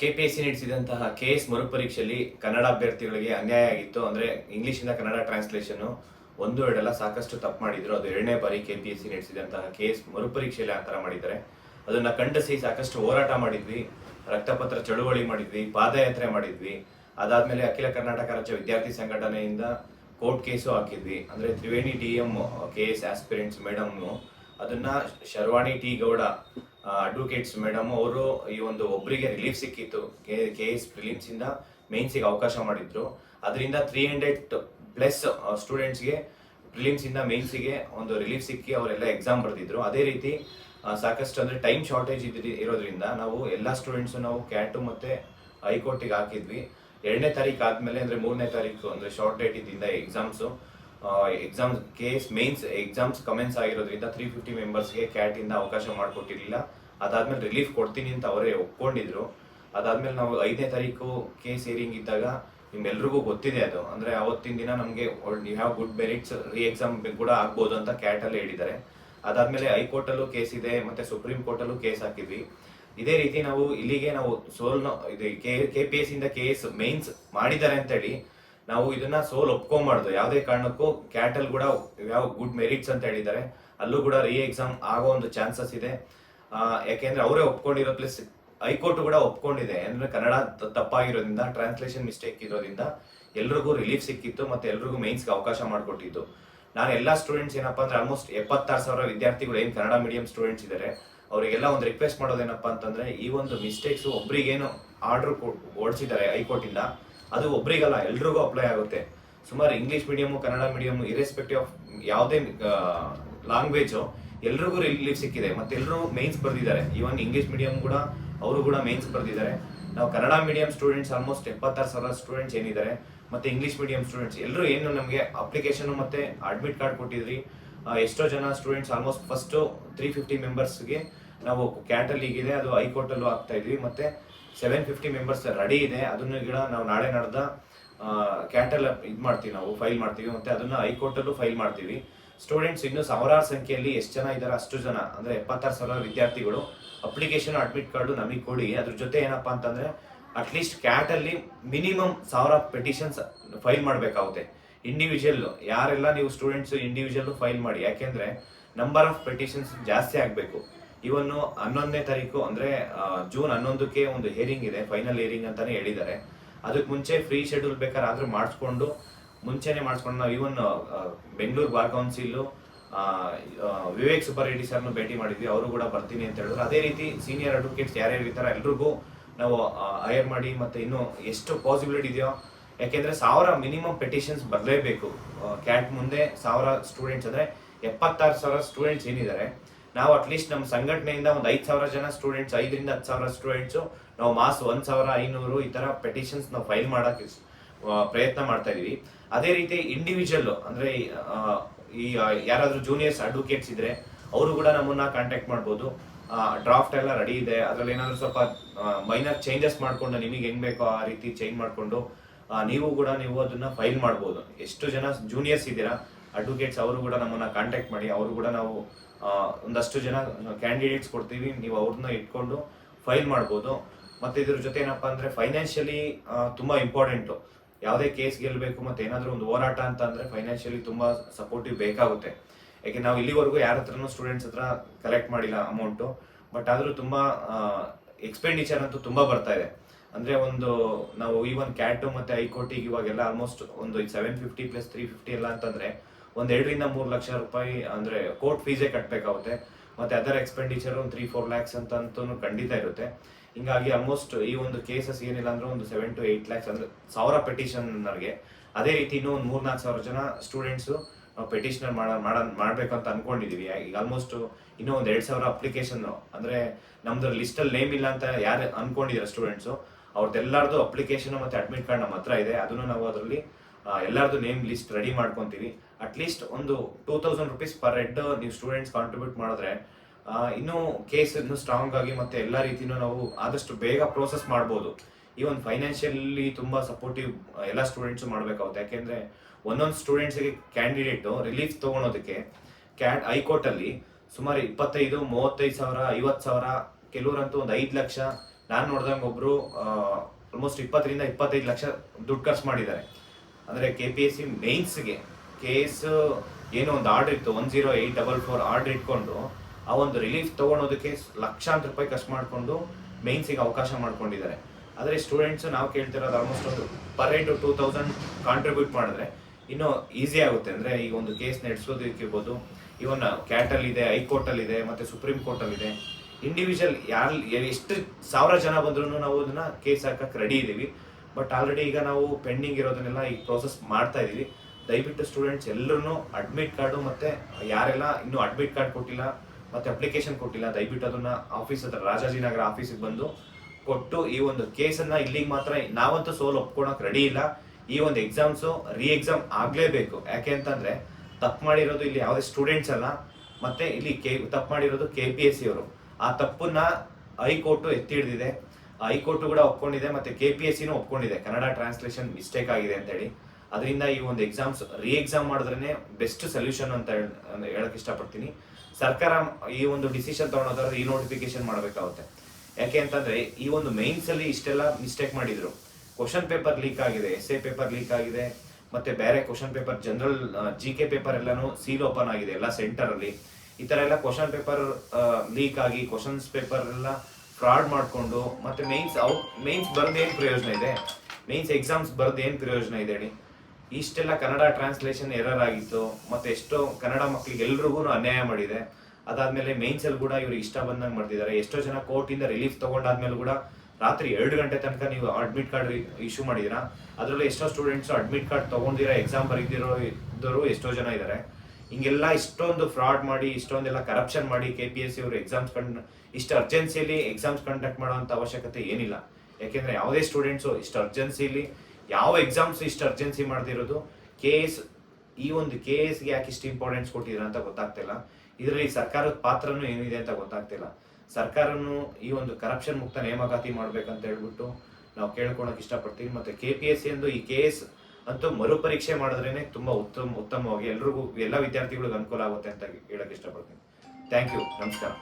K P S C ನಡೆಸಿದಂತಹ K S ಮರುಪರೀಕ್ಷೆಯಲ್ಲಿ ಕನ್ನಡ ಅಭ್ಯರ್ಥಿಗಳಿಗೆ ಅನ್ಯಾಯ ಆಗಿತ್ತು. ಅಂದ್ರೆ ಇಂಗ್ಲಿಷಿಂದ ಕನ್ನಡ ಟ್ರಾನ್ಸ್ಲೇಷನ್ ಒಂದು ಎರಡೆಲ್ಲ ಸಾಕಷ್ಟು ತಪ್ಪು ಮಾಡಿದ್ರು. ಅದು ಎರಡನೇ ಬಾರಿ ಕೆ ಪಿ ಎಸ್ ಸಿ ನಡೆಸಿದಂತಹ ಕೆ ಎಸ್ ಮರುಪರೀಕ್ಷೆಯಲ್ಲಿ ಆ ಥರ ಮಾಡಿದ್ದಾರೆ. ಅದನ್ನ ಖಂಡಿಸಿ ಸಾಕಷ್ಟು ಹೋರಾಟ ಮಾಡಿದ್ವಿ. ರಕ್ತಪತ್ರ ಚಳುವಳಿ ಮಾಡಿದ್ವಿ. ಪಾದಯಾತ್ರೆ ಮಾಡಿದ್ವಿ. ಅದಾದ್ಮೇಲೆ ಅಖಿಲ ಕರ್ನಾಟಕ ರಾಜ್ಯ ವಿದ್ಯಾರ್ಥಿ ಸಂಘಟನೆಯಿಂದ ಕೋರ್ಟ್ ಕೇಸು ಹಾಕಿದ್ವಿ. ಅಂದ್ರೆ Triveni D M K S aspirants madam ಅದನ್ನ Sharvani T Gowda advocates madam ಅವರು ಈ ಒಂದು ಒಬ್ಬರಿಗೆ ರಿಲೀಫ್ ಸಿಕ್ಕಿತ್ತು. ಕೆ ಎಸ್ ಪ್ರಿಲಿಮ್ಸ್ ಇಂದ ಮೇನ್ಸಿಗೆ ಅವಕಾಶ ಮಾಡಿದ್ರು. ಅದರಿಂದ ತ್ರೀ ಹಂಡ್ರೆಡ್ ಪ್ಲಸ್ ಸ್ಟೂಡೆಂಟ್ಸ್ಗೆ ಪ್ರಿಲಿಮ್ಸ್ ಇಂದ ಮೇನ್ಸಿಗೆ ಒಂದು ರಿಲೀಫ್ ಸಿಕ್ಕಿ ಅವರೆಲ್ಲ ಎಕ್ಸಾಮ್ ಬರೆದಿದ್ರು. ಅದೇ ರೀತಿ ಸಾಕಷ್ಟು ಅಂದ್ರೆ ಟೈಮ್ ಶಾರ್ಟೇಜ್ ಇದ್ರಿ, ಇರೋದ್ರಿಂದ ನಾವು ಎಲ್ಲ ಸ್ಟೂಡೆಂಟ್ಸ್ ನಾವು ಕ್ಯಾಟು ಮತ್ತೆ ಹೈಕೋರ್ಟಿಗೆ ಹಾಕಿದ್ವಿ. ಎರಡನೇ ತಾರೀಕು ಆದಮೇಲೆ ಅಂದ್ರೆ ಮೂರನೇ ತಾರೀಕು ಅಂದ್ರೆ short date ಇದ್ದಿಂದ exams exams case mains exams commence ಆಗಿರೋದ್ರಿಂದ ತ್ರೀ ಫಿಫ್ಟಿ ಮೆಂಬರ್ಸ್ಗೆ ಕ್ಯಾಟ್ ಇಂದ ಅವಕಾಶ ಮಾಡಿಕೊಟ್ಟಿರಲಿಲ್ಲ. ಅದಾದಮೇಲೆ ರಿಲೀಫ್ ಕೊಡ್ತೀನಿ ಅಂತ ಅವರೇ ಒಪ್ಕೊಂಡಿದ್ರು. ಅದಾದ್ಮೇಲೆ ನಾವು ಐದನೇ ತಾರೀಕು ಕೇಸ್ ಹಿಯರಿಂಗ್ ಇದ್ದಾಗ ನಿಮ್ಮೆಲ್ರಿಗೂ ಗೊತ್ತಿದೆ ಅದು. ಅಂದ್ರೆ ಅವತ್ತಿನ ದಿನ ನಮಗೆ you have good merits re-exam ಕೂಡ ಆಗ್ಬೋದು ಅಂತ ಕ್ಯಾಟಲ್ಲಿ ಹೇಳಿದ್ದಾರೆ. ಅದಾದಮೇಲೆ ಹೈಕೋರ್ಟ್ ಅಲ್ಲೂ ಕೇಸ್ ಇದೆ, ಮತ್ತೆ ಸುಪ್ರೀಂ ಕೋರ್ಟ್ ಅಲ್ಲೂ ಕೇಸ್ ಹಾಕಿದ್ವಿ. ಇದೇ ರೀತಿ ನಾವು ಇಲ್ಲಿಗೆ ನಾವು ಸೋಲ್ನ, ಇದು ಕೆ ಪಿ ಎಸ್ ಇಂದ ಕೇಸ್ ಮೇನ್ಸ್ ಮಾಡಿದ್ದಾರೆ ಅಂತ ಹೇಳಿ ನಾವು ಇದನ್ನ ಸೋಲ್ ಒಪ್ಕೊಂಬಾರ್ದು ಯಾವುದೇ ಕಾರಣಕ್ಕೂ ಕ್ಯಾಟಲ್ ಕೂಡ ಯಾವ ಗುಡ್ ಮೆರಿಟ್ಸ್ ಅಂತ ಹೇಳಿದ್ದಾರೆ. ಅಲ್ಲೂ ಕೂಡ ರೀ ಎಕ್ಸಾಮ್ ಆಗೋ ಒಂದು ಚಾನ್ಸಸ್ ಇದೆ. ಯಾಕೆಂದ್ರೆ ಅವರೇ ಒಪ್ಕೊಂಡಿರೋ ಪ್ಲಸ್ ಹೈಕೋರ್ಟ್ ಕೂಡ ಒಪ್ಕೊಂಡಿದೆ. ಅಂದ್ರೆ ಕನ್ನಡ ತಪ್ಪಾಗಿರೋದ್ರಿಂದ, ಟ್ರಾನ್ಸ್ಲೇಷನ್ ಮಿಸ್ಟೇಕ್ ಇರೋದ್ರಿಂದ ಎಲ್ರಿಗೂ ರಿಲೀಫ್ ಸಿಕ್ಕಿತ್ತು ಮತ್ತೆ ಎಲ್ರಿಗೂ ಮೈನ್ಸ್ಗೆ ಅವಕಾಶ ಮಾಡಿಕೊಟ್ಟಿದ್ದು. ನಾನು ಎಲ್ಲ ಸ್ಟೂಡೆಂಟ್ಸ್ ಏನಪ್ಪಾ ಅಂದ್ರೆ ಆಲ್ಮೋಸ್ಟ್ ಎಪ್ಪತ್ತಾರು ಸಾವಿರ ವಿದ್ಯಾರ್ಥಿಗಳು ಏನು ಕನ್ನಡ ಮೀಡಿಯಂ ಸ್ಟೂಡೆಂಟ್ಸ್ ಇದ್ದಾರೆ ಅವರಿಗೆಲ್ಲ ಒಂದು ರಿಕ್ವೆಸ್ಟ್ ಮಾಡೋದೇನಪ್ಪ ಅಂತಂದ್ರೆ ಈ ಒಂದು ಮಿಸ್ಟೇಕ್ಸ್ ಒಬ್ರಿಗೇನು ಆರ್ಡರ್ ಓಡಿಸಿದ್ದಾರೆ ಹೈಕೋರ್ಟ್ ಇಂದ ಅದು ಒಬ್ರಿಗಲ್ಲ, ಎಲ್ರಿಗೂ ಅಪ್ಲೈ ಆಗುತ್ತೆ. ಸುಮಾರು English medium Kannada medium irrespective of ಯಾವುದೇ ಲ್ಯಾಂಗ್ವೇಜ್ ಎಲ್ರಿಗೂ ರಿಲೀಫ್ ಸಿಕ್ಕಿದೆ. ಮತ್ತೆ ಎಲ್ಲರೂ ಮೇನ್ಸ್ ಬರೆದಿದ್ದಾರೆ. ಈವನ್ ಇಂಗ್ಲಿಷ್ ಮೀಡಿಯಂ ಕೂಡ, ಅವರು ಕೂಡ ಮೇನ್ಸ್ ಬರೆದಿದ್ದಾರೆ. ನಾವು ಕನ್ನಡ ಮೀಡಿಯಂ ಸ್ಟೂಡೆಂಟ್ಸ್ ಆಲ್ಮೋಸ್ಟ್ ಎಪ್ಪತ್ತಾರು ಸಾವಿರ ಸ್ಟೂಡೆಂಟ್ಸ್ ಏನಿದ್ದಾರೆ. ಮತ್ತೆ ಇಂಗ್ಲಿಷ್ ಮೀಡಿಯಂ ಸ್ಟೂಡೆಂಟ್ಸ್ ಎಲ್ಲರೂ ಏನು ನಮಗೆ ಅಪ್ಲಿಕೇಶನ್ ಮತ್ತೆ ಅಡ್ಮಿಟ್ ಕಾರ್ಡ್ ಕೊಟ್ಟಿದ್ರಿ. ಎಷ್ಟೋ ಜನ students almost first three fifty ಮೆಂಬರ್ಸ್ಗೆ ನಾವು ಕ್ಯಾಟಲ್ ಈಗಿದೆ ಅದು ಹೈಕೋರ್ಟಲ್ಲೂ ಆಗ್ತಾ ಇದ್ವಿ. ಮತ್ತೆ ಸೆವೆನ್ ಫಿಫ್ಟಿ ಮೆಂಬರ್ಸ್ ರೆಡಿ ಇದೆ. ಅದನ್ನು ಗಿಡ ನಾವು ನಾಳೆ ನಡೆದ ಕ್ಯಾಂಟಲ್ ಇದು ಮಾಡ್ತೀವಿ ನಾವು ಫೈಲ್ ಮಾಡ್ತೀವಿ. ಮತ್ತೆ ಅದನ್ನ ಹೈಕೋರ್ಟ್ ಅಲ್ಲೂ ಫೈಲ್ ಮಾಡ್ತೀವಿ. ಸ್ಟೂಡೆಂಟ್ಸ್ ಇನ್ನು ಸಾವಿರಾರು ಸಂಖ್ಯೆಯಲ್ಲಿ ಎಷ್ಟು ಜನ ಇದ್ದಾರೆ ಅಷ್ಟು ಜನ. ಅಂದ್ರೆ ಎಪ್ಪತ್ತಾರು ಸಾವಿರ ವಿದ್ಯಾರ್ಥಿಗಳು. ಅಪ್ಲಿಕೇಶನ್ ಅಡ್ಮಿಟ್ ಕಾರ್ಡು ನಮಗೆ ಕೊಡಿ. ಅದ್ರ ಜೊತೆ ಏನಪ್ಪಾ ಅಂತಂದ್ರೆ ಅಟ್ಲೀಸ್ಟ್ ಕ್ಯಾಟ್ ಅಲ್ಲಿ ಮಿನಿಮಮ್ ಸಾವಿರ ಪೆಟಿಷನ್ಸ್ ಫೈಲ್ ಮಾಡಬೇಕಾಗುತ್ತೆ. ಇಂಡಿವಿಜುವಲ್ ಯಾರೆಲ್ಲ ನೀವು ಸ್ಟೂಡೆಂಟ್ಸ್ ಇಂಡಿವಿಜುವಲ್ ಫೈಲ್ ಮಾಡಿ. ಯಾಕೆಂದ್ರೆ ನಂಬರ್ ಆಫ್ ಪೆಟಿಷನ್ಸ್ ಜಾಸ್ತಿ ಆಗಬೇಕು. ಇವನ್ನು ಹನ್ನೊಂದನೇ ತಾರೀಕು ಅಂದ್ರೆ ಜೂನ್ ಹನ್ನೊಂದಕ್ಕೆ ಒಂದು ಹೇರಿಂಗ್ ಇದೆ ಫೈನಲ್ ಹೇರಿಂಗ್ ಅಂತಾನೆ ಹೇಳಿದ್ದಾರೆ. ಅದಕ್ಕೆ ಮುಂಚೆ ಫ್ರೀ ಶೆಡ್ಯೂಲ್ ಬೇಕಾದ್ರೆ ಆದ್ರೂ ಮಾಡಿಸ್ಕೊಂಡು, ಮುಂಚೆನೇ ಮಾಡಿಸ್ಕೊಂಡು ನಾವು even Bengaluru bar council Vivek Subbareddy ಸರ್ನು ಭೇಟಿ ಮಾಡಿದ್ವಿ, ಅವರು ಕೂಡ ಬರ್ತೀನಿ ಅಂತ ಹೇಳಿದ್ರು. ಅದೇ ರೀತಿ ಸೀನಿಯರ್ ಅಡ್ವೊಕೇಟ್ಸ್ ಯಾರ್ಯಾರು ಇರ್ತಾರೆ ಎಲ್ರಿಗೂ ನಾವು ಹೈಯರ್ ಮಾಡಿ ಮತ್ತೆ ಇನ್ನು ಎಷ್ಟು ಪಾಸಿಬಿಲಿಟಿ ಇದೆಯೋ, ಯಾಕೆಂದರೆ ಸಾವಿರ ಮಿನಿಮಮ್ ಪೆಟಿಷನ್ಸ್ ಬರಲೇಬೇಕು. ಕ್ಯಾಟ್ ಮುಂದೆ ಸಾವಿರ ಸ್ಟೂಡೆಂಟ್ಸ್ ಅಂದ್ರೆ ಎಪ್ಪತ್ತಾರು ಸಾವಿರ ಸ್ಟೂಡೆಂಟ್ಸ್ ಏನಿದ್ದಾರೆ. ನಾವು ಅಟ್ಲೀಸ್ಟ್ ನಮ್ಮ ಸಂಘಟನೆಯಿಂದ ಒಂದು ಐದು ಸಾವಿರ ಜನ ಸ್ಟೂಡೆಂಟ್ಸ್ ಐದರಿಂದ ಹತ್ತು ಸಾವಿರ ಸ್ಟೂಡೆಂಟ್ಸು ನಾವು ಮಾಸ್ ಒಂದ್ ಸಾವಿರ ಐನೂರು ಈ ತರ ಪೆಟಿಷನ್ಸ್ ನಾವು ಫೈಲ್ ಮಾಡಕ್ಕೆ ಪ್ರಯತ್ನ ಮಾಡ್ತಾ ಇದೀವಿ. ಅದೇ ರೀತಿ ಇಂಡಿವಿಜುವಲ್ ಅಂದ್ರೆ ಈ ಯಾರಾದರೂ ಜೂನಿಯರ್ಸ್ ಅಡ್ವೊಕೇಟ್ಸ್ ಇದ್ರೆ ಅವರು ಕೂಡ ನಮ್ಮನ್ನ ಕಾಂಟ್ಯಾಕ್ಟ್ ಮಾಡ್ಬೋದು. ಡ್ರಾಫ್ಟ್ ಎಲ್ಲ ರೆಡಿ ಇದೆ. ಅದ್ರಲ್ಲಿ ಏನಾದರೂ ಸ್ವಲ್ಪ ಮೈನರ್ ಚೇಂಜಸ್ ಮಾಡಿಕೊಂಡು ನಿಮಗೆ ಹೆಂಗ್ ಬೇಕೋ ಆ ರೀತಿ ಚೇಂಜ್ ಮಾಡ್ಕೊಂಡು ನೀವು ಕೂಡ ನೀವು ಅದನ್ನ ಫೈಲ್ ಮಾಡ್ಬೋದು. ಎಷ್ಟು ಜನ ಜೂನಿಯರ್ಸ್ ಇದ್ದೀರಾ ಅಡ್ವೊಕೇಟ್ಸ್ ಅವರು ಕೂಡ ನಮ್ಮನ್ನ ಕಾಂಟ್ಯಾಕ್ಟ್ ಮಾಡಿ, ಅವರು ಕೂಡ ನಾವು ಒಂದಷ್ಟು ಜನ ಕ್ಯಾಂಡಿಡೇಟ್ಸ್ ಕೊಡ್ತೀವಿ. ನೀವು ಅವ್ರನ್ನ ಇಟ್ಕೊಂಡು ಫೈಲ್ ಮಾಡ್ಬೋದು. ಮತ್ತೆ ಇದ್ರ ಜೊತೆ ಏನಪ್ಪ ಅಂದ್ರೆ ಫೈನಾನ್ಷಿಯಲಿ ತುಂಬಾ ಇಂಪಾರ್ಟೆಂಟ್ ಯಾವುದೇ ಕೇಸ್ ಗೆಲ್ಬೇಕು ಮತ್ತೆ ಏನಾದ್ರೂ ಒಂದು ಹೋರಾಟ ಅಂತ ಅಂದ್ರೆ ಫೈನಾನ್ಷಿಯಲಿ ತುಂಬಾ ಸಪೋರ್ಟಿವ್ ಬೇಕಾಗುತ್ತೆ. ಯಾಕೆ ನಾವು ಇಲ್ಲಿವರೆಗೂ ಯಾರ ಹತ್ರನೂ ಸ್ಟೂಡೆಂಟ್ಸ್ ಹತ್ರ ಕಲೆಕ್ಟ್ ಮಾಡಿಲ್ಲ ಅಮೌಂಟು ಬಟ್ ಆದರೂ ತುಂಬಾ ಎಕ್ಸ್ಪೆಂಡಿಚರ್ ಅಂತೂ ತುಂಬಾ ಬರ್ತಾ ಇದೆ. ಅಂದ್ರೆ ಒಂದು, ನಾವು ಈ ಒಂದು ಕ್ಯಾಟು ಮತ್ತೆ ಹೈಕೋರ್ಟಿಗೆ ಇವಾಗೆಲ್ಲ ಆಲ್ಮೋಸ್ಟ್ ಒಂದು seven fifty plus three fifty ಎಲ್ಲ ಅಂತಂದ್ರೆ ಒಂದ್ ಎರಡರಿಂದ ಮೂರು ಲಕ್ಷ ರೂಪಾಯಿ ಅಂದ್ರೆ ಕೋರ್ಟ್ ಫೀಸೇ ಕಟ್ಟಬೇಕಾಗುತ್ತೆ ಮತ್ತೆ ಅದರ್ ಎಕ್ಸ್ಪೆಂಡಿಚರ್ ಒಂದು ತ್ರೀ ಫೋರ್ ಲ್ಯಾಕ್ಸ್ ಅಂತ ಅಂತೂ ಖಂಡಿತ ಇರುತ್ತೆ. ಹಿಂಗಾಗಿ ಆಲ್ಮೋಸ್ಟ್ ಈ ಒಂದು ಕೇಸಸ್ ಏನಿಲ್ಲ ಅಂದ್ರೆ ಒಂದು ಸೆವೆನ್ ಟು ಏಟ್ ಲ್ಯಾಕ್ಸ್ ಅಂದ್ರೆ ಸಾವಿರ ಪೆಟಿಷನ್ ಅದೇ ರೀತಿ ಇನ್ನೂ ಒಂದು ಮೂರ್ನಾಲ್ಕು ಸಾವಿರ ಜನ ಸ್ಟೂಡೆಂಟ್ಸ್ ಪೆಟಿಷನರ್ ಮಾಡ ಮಾಡ, ಮಾಡ್ಬೇಕಂತ ಅನ್ಕೊಂಡಿದೀವಿ. ಈಗ ಆಲ್ಮೋಸ್ಟ್ ಇನ್ನೂ ಒಂದು ಎರಡು ಸಾವಿರ ಅಪ್ಲಿಕೇಶನ್ ಅಂದ್ರೆ ನಮ್ದು ಲಿಸ್ಟ್ ಅಲ್ಲಿ ನೇಮ್ ಇಲ್ಲ ಅಂತ ಯಾರು ಅನ್ಕೊಂಡಿದ್ದಾರೆ ಸ್ಟೂಡೆಂಟ್ಸ್ ಅವ್ರದ್ದೆಲ್ಲಾರ್ದು ಅಪ್ಲಿಕೇಶನ್ ಮತ್ತೆ ಅಡ್ಮಿಟ್ ಕಾರ್ಡ್ ನಮ್ಮ ಹತ್ರ ಇದೆ. ಅದನ್ನು ನಾವು ಅದರಲ್ಲಿ ಎಲ್ಲರದು ನೇಮ್ ಲಿಸ್ಟ್ ರೆಡಿ ಮಾಡ್ಕೊಂತೀವಿ. ಅಟ್ಲೀಸ್ಟ್ ಒಂದು two thousand rupees per head ನೀವು ಸ್ಟೂಡೆಂಟ್ಸ್ ಕಾಂಟ್ರಿಬ್ಯೂಟ್ ಮಾಡಿದ್ರೆ ಇನ್ನೂ ಕೇಸ್ ಇನ್ನೂ ಸ್ಟ್ರಾಂಗ್ ಆಗಿ ಮತ್ತೆ ಎಲ್ಲ ರೀತಿನೂ ನಾವು ಆದಷ್ಟು ಬೇಗ ಪ್ರೋಸೆಸ್ ಮಾಡ್ಬೋದು. ಈ ಒಂದು ಫೈನಾನ್ಷಿಯಲಿ ತುಂಬ ಸಪೋರ್ಟಿವ್ ಎಲ್ಲ ಸ್ಟೂಡೆಂಟ್ಸ್ ಮಾಡಬೇಕಾಗುತ್ತೆ. ಯಾಕೆಂದ್ರೆ ಒಂದೊಂದು ಸ್ಟೂಡೆಂಟ್ಸ್ಗೆ ಕ್ಯಾಂಡಿಡೇಟು ರಿಲೀಫ್ ತೊಗೊಳೋದಕ್ಕೆ ಕ್ಯಾಟ್ ಹೈಕೋರ್ಟ್ ಅಲ್ಲಿ ಸುಮಾರು ಇಪ್ಪತ್ತೈದು, ಮೂವತ್ತೈದು ಸಾವಿರ, ಐವತ್ತು ಸಾವಿರ, ಕೆಲವರಂತೂ ಒಂದು ಐದು ಲಕ್ಷ. ನಾನು ನೋಡ್ದಂಗೆ ಒಬ್ರು ಆಲ್ಮೋಸ್ಟ್ ಇಪ್ಪತ್ತರಿಂದ ಇಪ್ಪತ್ತೈದು ಲಕ್ಷ ದುಡ್ಡು ಖರ್ಚು ಮಾಡಿದ್ದಾರೆ. ಅಂದರೆ ಕೆ ಪಿ ಎಸ್ ಸಿ ಮೇನ್ಸ್ಗೆ ಕೆ ಎಸ್ ಏನೋ ಒಂದು ಆರ್ಡರ್ ಇತ್ತು one zero eight double four order ಇಟ್ಕೊಂಡು ಆ ಒಂದು ರಿಲೀಫ್ ತೊಗೊಳೋದಕ್ಕೆ ಲಕ್ಷಾಂತರ ರೂಪಾಯಿ ಖರ್ಚು ಮಾಡಿಕೊಂಡು ಮೇನ್ಸಿಗೆ ಅವಕಾಶ ಮಾಡ್ಕೊಂಡಿದ್ದಾರೆ. ಆದರೆ ಸ್ಟೂಡೆಂಟ್ಸ್ ನಾವು ಕೇಳ್ತಿರೋದು ಆಲ್ಮೋಸ್ಟ್ ಒಂದು per head two thousand contribute ಮಾಡಿದ್ರೆ ಇನ್ನೂ ಈಸಿ ಆಗುತ್ತೆ. ಅಂದರೆ ಈಗ ಒಂದು ಕೇಸ್ ನಡೆಸೋದಕ್ಕಿರ್ಬೋದು ಇವನ್ ಕ್ಯಾಟಲ್ ಇದೆ ಮತ್ತು ಸುಪ್ರೀಂ ಕೋರ್ಟಲ್ಲಿದೆ ಇಂಡಿವಿಜುವಲ್ ಯಾರು, ಎಷ್ಟು ಸಾವಿರ ಜನ ಬಂದ್ರೂ ನಾವು ಅದನ್ನ ಕೇಸ್ ಹಾಕಕ್ಕೆ ರೆಡಿ ಇದ್ದೀವಿ ಬಟ್ ಆಲ್ರೆಡಿ ಈಗ ನಾವು ಪೆಂಡಿಂಗ್ ಇರೋದನ್ನೆಲ್ಲ ಈಗ ಪ್ರೋಸೆಸ್ ಮಾಡ್ತಾ ಇದೀವಿ. ದಯವಿಟ್ಟು ಸ್ಟೂಡೆಂಟ್ಸ್ ಎಲ್ಲರೂ ಅಡ್ಮಿಟ್ ಕಾರ್ಡು ಮತ್ತೆ ಯಾರೆಲ್ಲ ಇನ್ನೂ ಅಡ್ಮಿಟ್ ಕಾರ್ಡ್ ಕೊಟ್ಟಿಲ್ಲ ಮತ್ತೆ ಅಪ್ಲಿಕೇಶನ್ ಕೊಟ್ಟಿಲ್ಲ, ದಯವಿಟ್ಟು ಅದನ್ನ ಆಫೀಸ್ ಹತ್ರ, ರಾಜಾಜಿನಗರ ಆಫೀಸಿಗೆ ಬಂದು ಕೊಟ್ಟು ಈ ಒಂದು ಕೇಸನ್ನು ಇಲ್ಲಿಗೆ ಮಾತ್ರ ನಾವಂತೂ ಸೋಲ್ ಒಪ್ಕೊಳಕ್ಕೆ ರೆಡಿ ಇಲ್ಲ. ಈ ಒಂದು ಎಕ್ಸಾಮ್ಸು ರೀ ಎಕ್ಸಾಮ್ ಆಗಲೇಬೇಕು. ಯಾಕೆ ಅಂತಂದರೆ ತಪ್ಪು ಮಾಡಿರೋದು ಇಲ್ಲಿ ಯಾವುದೇ ಸ್ಟೂಡೆಂಟ್ಸ್ ಅಲ್ಲ. ಮತ್ತೆ ಇಲ್ಲಿ ಕೆ, ತಪ್ಪು ಮಾಡಿರೋದು ಕೆ ಪಿ ಎಸ್ ಸಿ ಅವರು. ಆ ತಪ್ಪನ್ನ ಹೈಕೋರ್ಟು ಎತ್ತಿ ಹಿಡಿದಿದೆ ಹೈಕೋರ್ಟ್ ಕೂಡ ಒಪ್ಕೊಂಡಿದೆ, ಮತ್ತೆ ಕೆ ಪಿ ಎಸ್ ಸಿನೂ ಒಪ್ಕೊಂಡಿದೆ. ಕನ್ನಡ ಟ್ರಾನ್ಸ್ಲೇಷನ್ ಮಿಸ್ಟೇಕ್ ಆಗಿದೆ ಅಂತ ಹೇಳಿ ಅದರಿಂದ ಈ ಒಂದು ಎಕ್ಸಾಮ್ಸ್ ರೀ ಎಕ್ಸಾಮ್ ಮಾಡಿದ್ರೇನೆ ಬೆಸ್ಟ್ ಸೊಲ್ಯೂಷನ್ ಅಂತ ಹೇಳಕ್ ಇಷ್ಟಪಡ್ತೀನಿ. ಸರ್ಕಾರ ಈ ಒಂದು ಡಿಸಿಷನ್ ತೊಗೊಳೋದಾದ್ರೆ ಈ ನೋಟಿಫಿಕೇಶನ್ ಮಾಡಬೇಕಾಗುತ್ತೆ. ಯಾಕೆ ಅಂತಂದ್ರೆ, ಈ ಒಂದು ಮೈನ್ಸ್ ಅಲ್ಲಿ ಇಷ್ಟೆಲ್ಲ ಮಿಸ್ಟೇಕ್ ಮಾಡಿದ್ರು. ಕ್ವಶನ್ ಪೇಪರ್ ಲೀಕ್ ಆಗಿದೆ ಎಸ್ ಎ ಪೇಪರ್ ಲೀಕ್ ಆಗಿದೆ, ಮತ್ತೆ ಬೇರೆ question paper general G K paper ಎಲ್ಲಾನು ಸೀಲ್ ಓಪನ್ ಆಗಿದೆ, ಎಲ್ಲ ಸೆಂಟರ್ ಅಲ್ಲಿ. ಈ ತರ ಎಲ್ಲ ಕ್ವಶನ್ ಪೇಪರ್ ಲೀಕ್ ಆಗಿ ಕ್ವಶನ್ಸ್ ಪೇಪರ್ ಎಲ್ಲ ಫ್ರಾಡ್ ಮಾಡಿಕೊಂಡು, ಮತ್ತೆ ಮೇನ್ಸ್ ಔಟ್ ಮೇನ್ಸ್ ಬರ್ದು ಏನು ಪ್ರಯೋಜನ ಇದೆ? ಮೇನ್ಸ್ ಎಕ್ಸಾಮ್ಸ್ ಬರ್ದು ಏನು ಪ್ರಯೋಜನ ಇದೆ ಹೇಳಿ. ಇಷ್ಟೆಲ್ಲ ಕನ್ನಡ ಟ್ರಾನ್ಸ್ಲೇಷನ್ ಎರರ್ ಆಗಿತ್ತು, ಮತ್ತೆ ಎಷ್ಟೋ ಕನ್ನಡ ಮಕ್ಕಳಿಗೆ ಎಲ್ರಿಗೂ ಅನ್ಯಾಯ ಮಾಡಿದೆ. ಅದಾದಮೇಲೆ ಮೇನ್ಸಲ್ಲಿ ಕೂಡ ಇವ್ರಿಗೆ ಇಷ್ಟ ಬಂದಂಗೆ ಮಾಡ್ತಿದ್ದಾರೆ. ಎಷ್ಟೋ ಜನ ಕೋರ್ಟ್ ಇಂದ ರಿಲೀಫ್ ತಗೊಂಡಾದ್ಮೇಲೆ ಕೂಡ ರಾತ್ರಿ ಎರಡು ಗಂಟೆ ತನಕ ನೀವು ಅಡ್ಮಿಟ್ ಕಾರ್ಡ್ ಇಶ್ಯೂ ಮಾಡಿದ್ದೀರಾ? ಅದರಲ್ಲೂ ಎಷ್ಟೋ ಸ್ಟೂಡೆಂಟ್ಸ್ ಅಡ್ಮಿಟ್ ಕಾರ್ಡ್ ತಗೊಂಡಿರೋ ಎಕ್ಸಾಮ್ ಬರೀದಿರೋ ಇದ್ದರು ಎಷ್ಟೋ ಜನ ಇದ್ದಾರೆ. ಹಿಂಗೆಲ್ಲ ಇಷ್ಟೊಂದು ಫ್ರಾಡ್ ಮಾಡಿ, ಇಷ್ಟೊಂದೆಲ್ಲ ಕರಪ್ಷನ್ ಮಾಡಿ ಕೆ ಪಿ ಎಸ್ ಸಿ ಅವರು ಎಕ್ಸಾಮ್ಸ್ ಕಂಡು ಇಷ್ಟು ಅರ್ಜೆನ್ಸಿಯಲ್ಲಿ ಎಕ್ಸಾಮ್ಸ್ ಕಂಡಕ್ಟ್ ಮಾಡುವಂತ ಅವಶ್ಯಕತೆ ಏನಿಲ್ಲ. ಯಾಕೆಂದರೆ ಯಾವುದೇ ಸ್ಟೂಡೆಂಟ್ಸು ಇಷ್ಟು ಅರ್ಜೆನ್ಸಿಲಿ ಯಾವ ಎಕ್ಸಾಮ್ಸ್ ಇಷ್ಟು ಅರ್ಜೆನ್ಸಿ ಮಾಡ್ತಿರೋದು ಕೆ ಎಸ್ ಈ ಒಂದು ಕೆ ಎಸ್ಗೆ ಯಾಕೆ ಇಷ್ಟು ಇಂಪಾರ್ಟೆನ್ಸ್ ಕೊಟ್ಟಿದ್ರ ಅಂತ ಗೊತ್ತಾಗ್ತಿಲ್ಲ ಇದರಲ್ಲಿ ಸರ್ಕಾರದ ಪಾತ್ರನೂ ಏನಿದೆ ಅಂತ ಗೊತ್ತಾಗ್ತಿಲ್ಲ ಸರ್ಕಾರನು ಈ ಒಂದು ಕರಪ್ಷನ್ ಮುಕ್ತ ನೇಮಕಾತಿ ಮಾಡ್ಬೇಕಂತ ಹೇಳ್ಬಿಟ್ಟು ನಾವು ಕೇಳ್ಕೊಳಕ್ ಇಷ್ಟಪಡ್ತೀವಿ. ಮತ್ತೆ ಕೆ ಪಿ ಎಸ್ ಸಿ ಎಂದು ಈ ಕೆ ಎಸ್ ಅಂತೂ ಮರುಪರೀಕ್ಷೆ ಮಾಡಿದ್ರೇನೆ ತುಂಬಾ ಉತ್ತಮ, ಉತ್ತಮವಾಗಿ ಎಲ್ರಿಗೂ, ಎಲ್ಲ ವಿದ್ಯಾರ್ಥಿಗಳಿಗೂ ಅನುಕೂಲ ಆಗುತ್ತೆ ಅಂತ ಹೇಳಕ್ ಇಷ್ಟಪಡ್ತೀನಿ. ಥ್ಯಾಂಕ್ ಯು ನಮಸ್ಕಾರ.